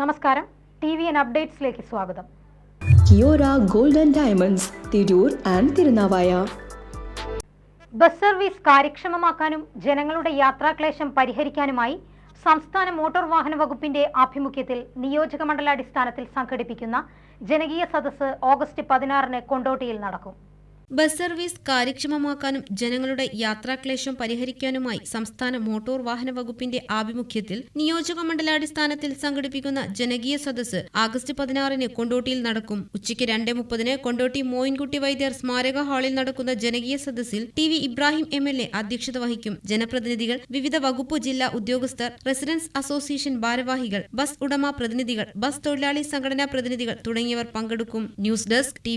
നമസ്കാരം. T V N അപ്ഡേറ്റ്സിലേക്ക് സ്വാഗതം. Kiora golden diamonds Tirur and Thirunavaya. Bus service കാര്യക്ഷമമാക്കാനും ജനങ്ങളുടെ യാത്രാക്ലേശം പരിഹരിക്കാനുമായി സംസ്ഥാന മോട്ടോർ വാഹന വകുപ്പിന്റെ ആഭിമുഖ്യത്തിൽ നിയോജക മണ്ഡലാടിസ്ഥാനത്തിൽ സംഘടിപ്പിക്കുന്ന ജനകീയ സദസ്സ് ഓഗസ്റ്റ് പതിനാറിന് കൊണ്ടോട്ടിയിൽ നടക്കും. ബസ് സർവീസ് കാര്യക്ഷമമാക്കാനും ജനങ്ങളുടെ യാത്രാക്ലേശം പരിഹരിക്കാനുമായി സംസ്ഥാന മോട്ടോർ വാഹന വകുപ്പിന്റെ ആഭിമുഖ്യത്തിൽ നിയോജക മണ്ഡലാടിസ്ഥാനത്തിൽ സംഘടിപ്പിക്കുന്ന ജനകീയ സദസ്സ് ആഗസ്റ്റ് പതിനാറിന് കൊണ്ടോട്ടിയിൽ നടക്കും. ഉച്ചയ്ക്ക് രണ്ട് മുപ്പതിന് കൊണ്ടോട്ടി മോയിൻകുട്ടി വൈദ്യർ സ്മാരക ഹാളിൽ നടക്കുന്ന ജനകീയ സദസ്സിൽ T V Ibrahim M L A അധ്യക്ഷത വഹിക്കും. ജനപ്രതിനിധികൾ വിവിധ വകുപ്പ് ജില്ലാ ഉദ്യോഗസ്ഥർ റെസിഡൻസ് അസോസിയേഷൻ ഭാരവാഹികൾ ബസ് ഉടമ പ്രതിനിധികൾ ബസ് തൊഴിലാളി സംഘടനാ പ്രതിനിധികൾ തുടങ്ങിയവർ പങ്കെടുക്കും. News desk T